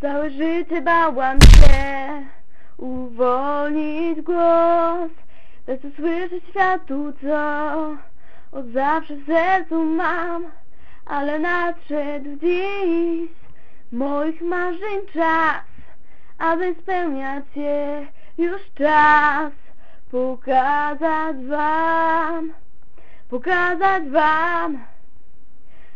Całe życie bałam się uwolnić głos Dać usłyszeć światu, co od zawsze w sercu mam Ale nadszedł dziś moich marzeń czas Aby spełniać je już czas Pokazać wam Pokazać wam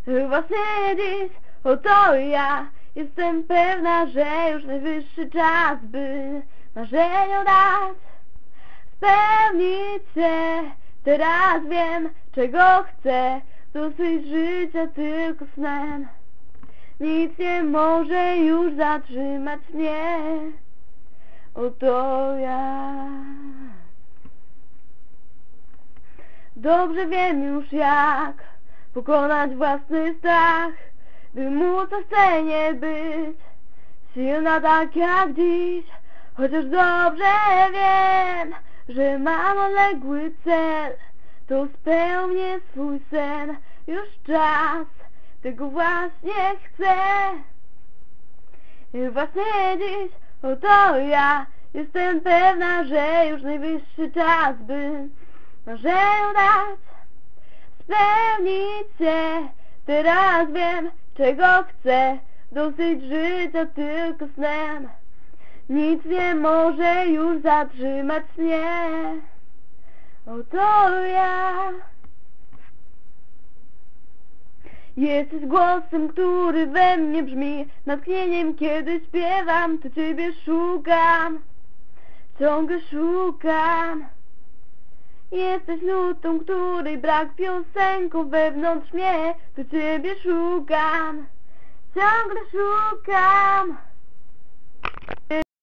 Właśnie dziś oto ja Jestem pewna, że już najwyższy czas, by marzeniu dać. Spełnić się, teraz wiem, czego chcę. Dosyć życia tylko snem. Nic nie może już zatrzymać mnie. Oto ja. Dobrze wiem już jak pokonać własny strach by móc na scenie być Silna tak jak dziś. Chociaż dobrze wiem Że mam odległy cel To spełnię swój sen. Już czas Tego właśnie chcę. I właśnie dziś Oto ja Jestem pewna, że już najwyższy czas By marzeniu dać Spełnić się. Teraz wiem, czego chcę. Dosyć życia tylko snem. Nic nie może już zatrzymać mnie. Oto ja. Jesteś głosem, który we mnie brzmi. Natchnieniem, kiedy śpiewam To Ciebie szukam. Ciągle szukam Jesteś nutą, której brak piosenką wewnątrz mnie To Ciebie szukam. Ciągle szukam